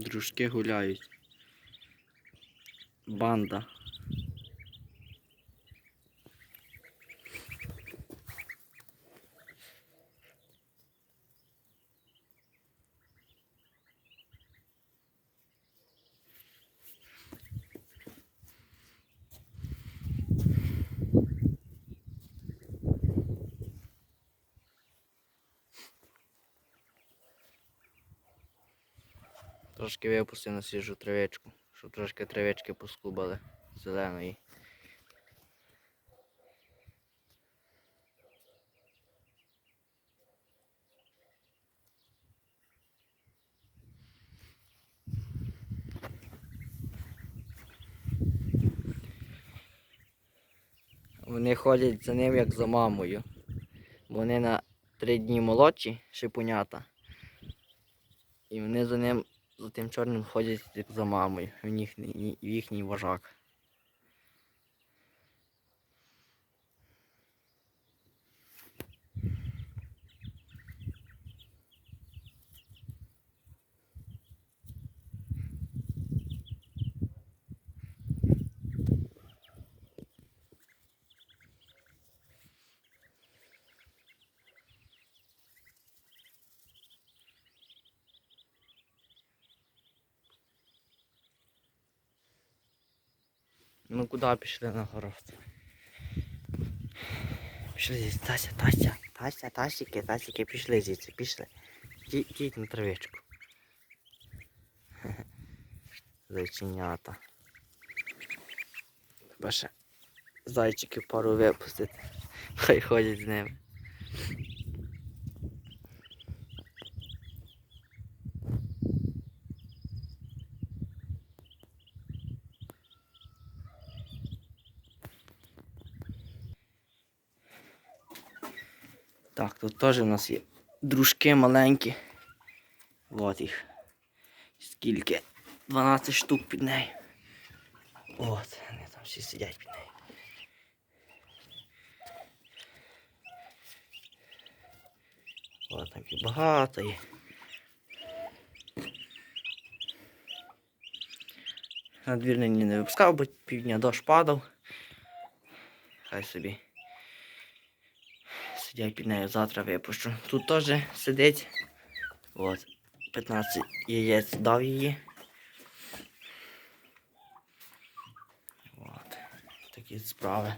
Дружки гуляють. Банда. Трошки випустив на свіжу травичку, щоб трошки травички поскубали зеленої. Вони ходять за ним як за мамою. Вони на три дні молодші, шипунята. І вони за ним, за тим чорним ходять як за мамою. в їхній, їхній вожак. Ну куди пішли на город? Пішли звідси, Тася, Тася, Тася, Тасіки, Тасіки, пішли звідси, пішли. Ті- Йдіть на травичку. Зайченята. Треба ще зайчиків пару випустити. Хай ходять з ними. Так, тут теж у нас є дружки маленькі. От їх. Скільки? 12 штук під нею. От, вони там всі сидять під нею. От там і багато є. На двір нині не випускав, бо півдня дощ падав. Хай собі сидять під нею, завтра випущу. Тут теж сидить. От, 15 яєць дав її. От. Такі справи.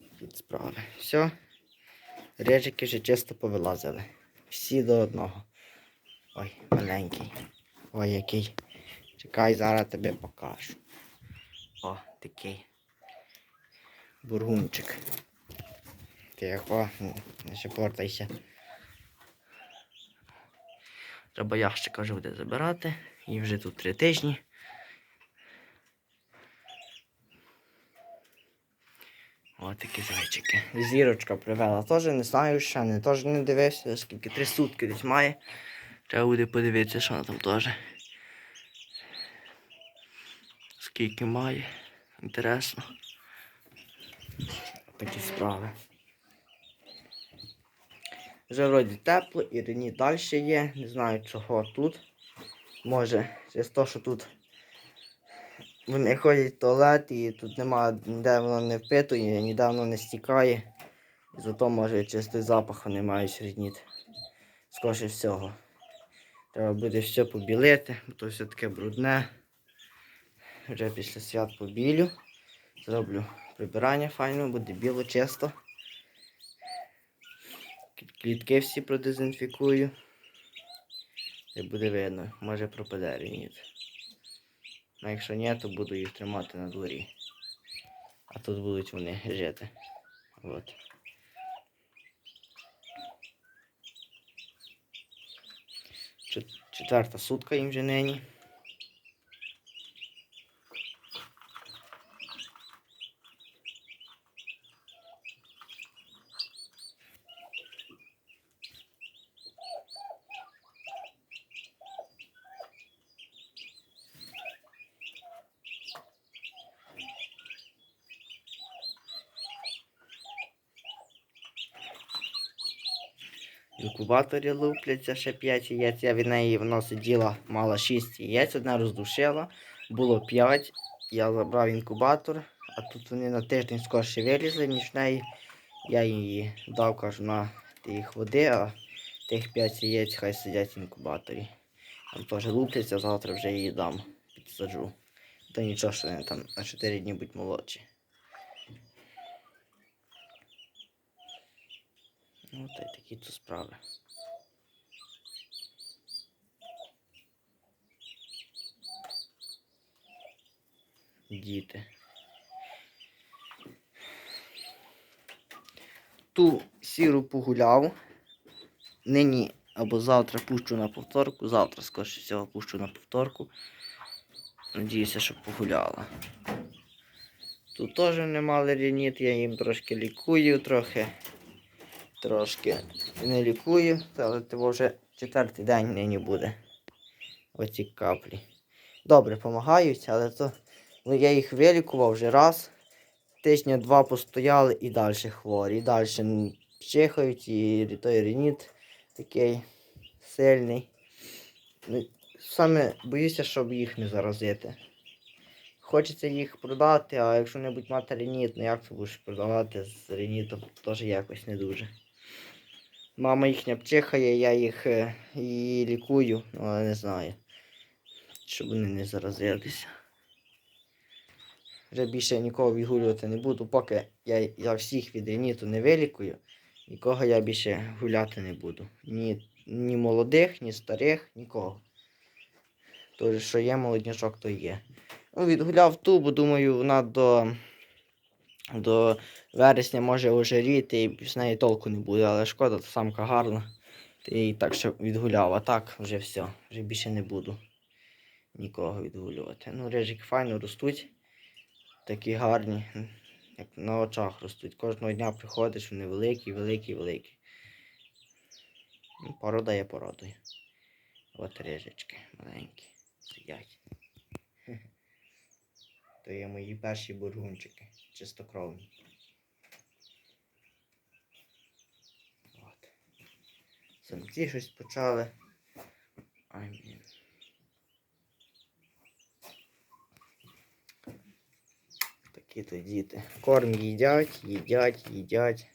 Такі справи. Все. Режики вже чисто повилазили. Всі до одного. Ой, маленький. Ой, який. Чекай, зараз тебе покажу. О, такий. Бургунчик. Тихо, не шепортайся. Треба ящика вже буде забирати. І вже тут три тижні. Ось такі зайчики. Зірочка привела теж, не знаю, ще не теж не дивився, скільки три сутки десь має. Треба буде подивитися, що вона там теж. Скільки має. Інтересно. Такі справи. Вже вроді тепло, і рені далі є. Не знаю чого тут. Може, через те, що тут вони ходять в туалет і тут немає, ніде воно не впитує, ніде воно не стікає. І зато може через той запах вони мають рідніти. Скоріше всього. Треба буде все побілити, бо то все таке брудне. Вже після свят побілю. Зроблю прибирання файно, буде біло чисто. Клітки всі продезінфікую. І буде видно, може пропаде рініт. А якщо ні, то буду їх тримати на дворі. А тут будуть вони жити. От. Четверта сутка їм вже нині. Інкубаторі лупляться ще 5 яєць. Я від неї вона сиділа, мала 6 яєць, одне роздушила, було 5. Я забрав інкубатор, а тут вони на тиждень скорше вилізли, ніж в неї. Я її дав, кажу, на ти їх води, а тих 5 яєць хай сидять в інкубаторі. Там теж лупляться, завтра вже її дам, підсаджу. Та нічого, що вони там на 4 дні будуть молодші. Ну, та й такі то справи. Діти. Ту сіру погуляв. Нині або завтра пущу на повторку. Завтра, скоріше всього, пущу на повторку. Надіюся, що погуляла. Тут теж не мали рініт, я їм трошки лікую, трохи. Трошки не лікую, але це вже четвертий день нині буде. Оці каплі. Добре, допомагають, але то ну, я їх вилікував вже раз. Тижня два постояли і далі хворі. І далі чихають, і той рініт такий сильний. Ну, Саме боюся, щоб їх не заразити. Хочеться їх продати, а якщо не будь мати реніт, ну як ти будеш продавати з ренітом, теж якось не дуже. Мама їхня пчихає, я їх е, і лікую, ну, але не знаю, щоб вони не заразилися. Вже більше нікого відгулювати не буду, поки я, я всіх від реніту не вилікую, нікого я більше гуляти не буду. Ні, ні молодих, ні старих, нікого. Тож, що є молодняшок, то є. Ну, відгуляв ту, бо думаю, вона до, до вересня може ожиріти і з неї толку не буде, але шкода, самка гарна. І так що відгуляв, а так вже все, вже більше не буду нікого відгулювати. Ну, рижики файно ростуть, такі гарні, як на очах ростуть. Кожного дня приходиш, вони великі, великі, великі. Ну, порода є породою. От рижечки маленькі сидять. То є мої перші бургунчики, чистокровні. От. Самці щось почали. Ай, блін. Такі то діти. Корм їдять, їдять, їдять.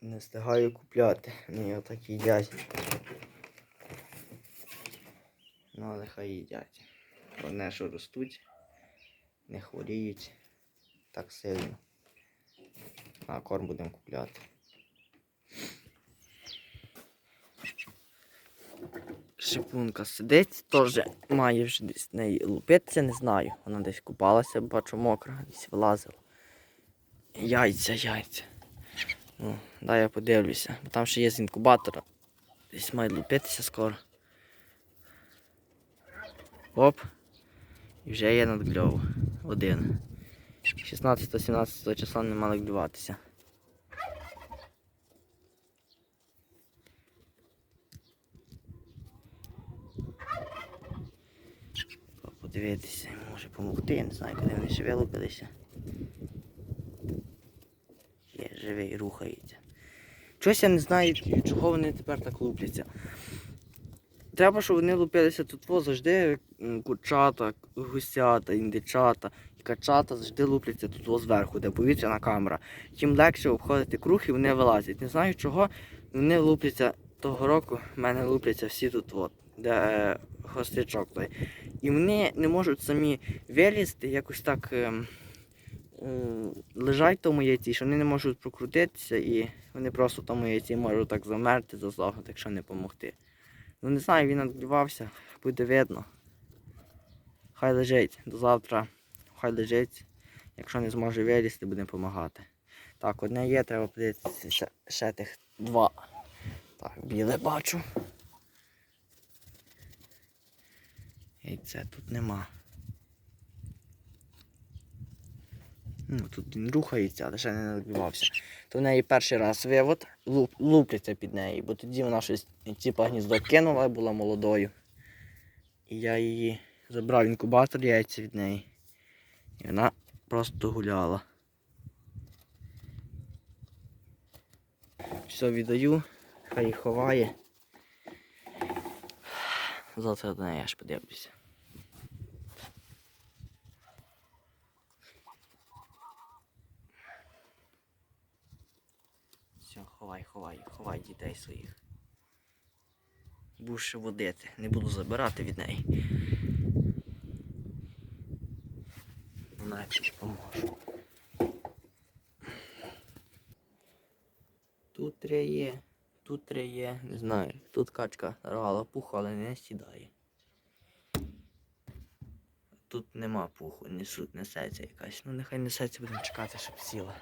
Не встигаю купляти. Ні, отак їдять. Ну, але хай їдять. Головне, що ростуть, не хворіють так сильно. А корм будемо купляти. Шипунка сидить, теж має вже десь неї лупитися, не знаю. Вона десь купалася, бачу мокра, десь вилазила. Яйця, яйця. Ну, дай я подивлюся. Бо там ще є з інкубатора. Десь має лупитися скоро. Оп. І вже є надкльов. Один. 16-17 числа не мали клюватися. Подивитися, може допомогти, я не знаю, куди вони ще вилупилися. Є живий, рухається. Чогось я не знаю, чого вони тепер так лупляться. Треба, щоб вони лупилися тут завжди курчата, гусята, індичата і качата завжди лупляться тут зверху, де повітряна камера. Їм легше обходити круг і вони вилазять. Не знаю чого, вони лупляться того року, в мене лупляться всі тут, от, де е, гострячок той. І вони не можуть самі вилізти, якось так ем, м, лежать тому яйці, що вони не можуть прокрутитися і вони просто в тому яйці можуть так замерти, заздохнути, якщо не допомогти. Ну не знаю, він відгрівався, буде видно. Хай лежить до завтра, хай лежить. Якщо не зможе вилізти, будемо допомагати. Так, одне є, треба подивитися ще, ще тих два. Так, біле бачу. І це тут нема. Ну, тут він рухається, але ще не надбивався. То в неї перший раз вивод луп, лупляться під нею, бо тоді вона щось типа гніздо кинула, була молодою. І я її забрав інкубатор яйця від неї. І вона просто гуляла. все віддаю, хай ховає. Завтра до неї аж подивлюся. Все, ховай, ховай, ховай дітей своїх. Буду ще водити, не буду забирати від неї. Вона поможу. Тут три тут три не знаю. Тут качка рогала пуху, але не сідає. Тут нема пуху, несуть, несеться якась. Ну нехай несеться, будемо чекати, щоб сіла.